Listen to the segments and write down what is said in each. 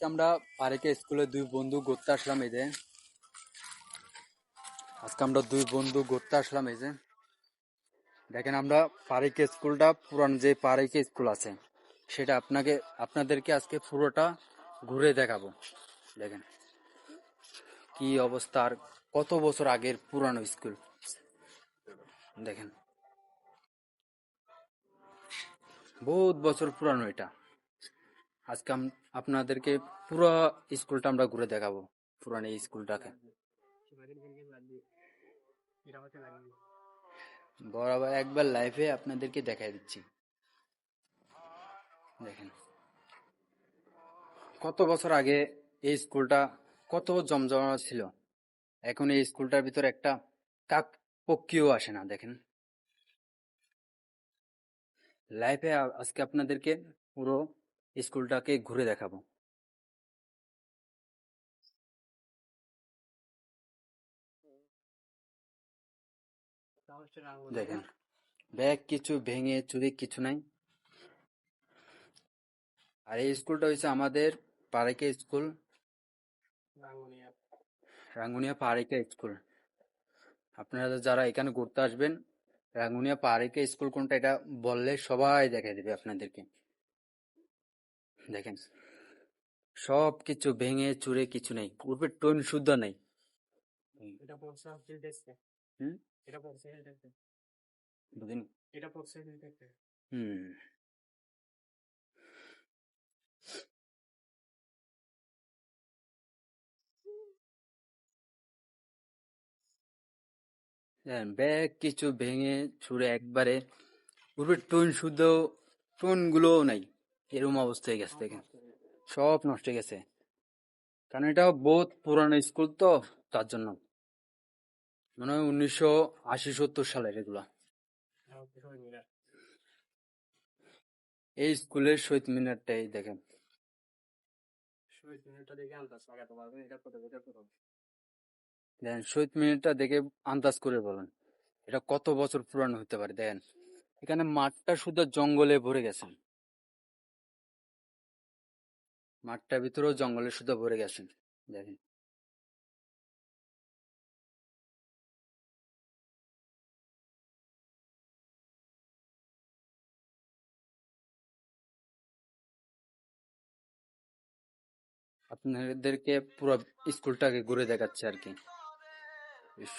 আজকে আমরা পারেকে স্কুলে দুই বন্ধু ঘুরতে আসলাম এই যে। আজকে আমরা দুই বন্ধু ঘুরতে আসলাম এই যে। দেখেন আমরা পারিকে স্কুলটা পুরান যে পারিকে স্কুল আছে, সেটা আপনাকে, আপনাদেরকে আজকে পুরোটা ঘুরে দেখাবো। দেখেন কি অবস্থা আর কত বছর আগের পুরানো স্কুল। দেখেন। বহুত বছর পুরানো এটা। আজকে আপনাদেরকে পুরো স্কুলটা আমরা ঘুরে দেখাবো, পুরানো এই স্কুলটাকে। বরাবর একবার লাইভে আপনাদেরকে দেখাই দিচ্ছি। দেখেন। কত বছর আগে এই স্কুলটা কত জমজমা ছিল। এখন এই স্কুলটার ভিতরে একটা কাক পক্ষীও আসে না, দেখেন। লাইফে আজকে আপনাদেরকে পুরো স্কুলটাকে ঘুরে দেখাবো। দেখেন ব্যাগ কিছু ভেঙে চুরি কিছু নাই। আর এই স্কুলটা হচ্ছে আমাদের পাড়াইকে স্কুল। রাঙ্গুনিয়া। পাহাড়িকা স্কুল। আপনারা যারা এখানে ঘুরতে আসবেন রাঙ্গুনিয়া পাহাড়িকা স্কুল কোনটা এটা বললে সবাই দেখাই দেবে আপনাদেরকে। দেখেন সব কিছু ভেঙে চুরে কিছু নেই পূর্বে টোন শুদ্ধ নেই। হুম? ব্যাগ কিছু ভেঙে ছুড়ে একবারে পূর্বে টোন শুদ্ধ টোনগুলো নাই। এরকম অবস্থা হয়ে গেছে দেখেন। সব নষ্ট হয়ে গেছে। কারণ এটা বহুত পুরানো স্কুল তো তার জন্য। মনে হয় উনিশশো আশি সত্তর সালের এগুলা। এই স্কুলের শহীদ মিনারটাই দেখেন। দেখেন শহীদ মিনারটা দেখে আন্দাজ করে বলেন। এটা কত বছর পুরানো হতে পারে দেখেন। এখানে মাঠটা শুধু জঙ্গলে ভরে গেছে। মাঠটার ভিতরেও জঙ্গলে শুধু ভরে গেছে দেখেন। আপনাদেরকে পুরো স্কুলটাকে ঘুরে দেখাচ্ছে আর কি।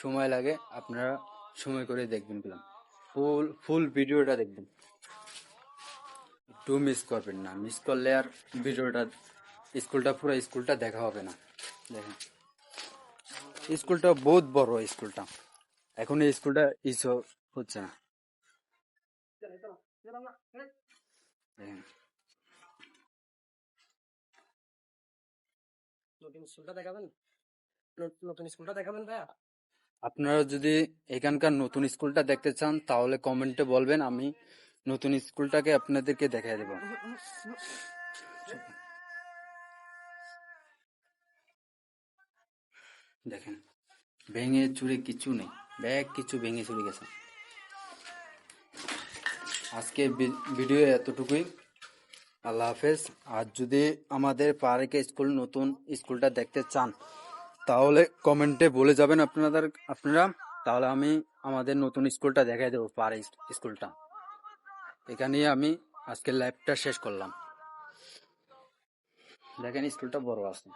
সময় লাগে, আপনারা সময় করে দেখবেন ফুল ফুল ভিডিওটা দেখবেন। একটু মিস করবেন না। মিস করলে আর ভিডিওটা স্কুলটা পুরো স্কুলটা দেখা হবে না। দেখেন। স্কুলটা বহুত বড় স্কুলটা। এখন এই স্কুলটা ইস হচ্ছে না। দেখেন। নতুন স্কুলটা দেখাবেন? নতুন স্কুলটা দেখাবেন ভাইয়া? আপনারা যদি এখানকার নতুন স্কুলটা দেখতে চান তাহলে কমেন্টে বলবেন আমি নতুন স্কুলটাকে আপনাদেরকে দেখাই দেব। দেখেন, ভেঙে চুরে কিছু নেই। ব্যাগ কিছু ভেঙে চুরে গেছে। আজকে ভিডিও এতটুকুই। আল্লাহ হাফেজ। আর যদি আমাদের পার্কে স্কুল নতুন স্কুলটা দেখতে চান, তাহলে কমেন্টে বলে যাবেন আপনাদের, আপনারা। তাহলে আমি আমাদের নতুন স্কুলটা দেখাই দেবো পার স্কুলটা। এখানেই আমি আজকের লাইভটা শেষ করলাম। দেখেন স্কুলটা বড় আছে।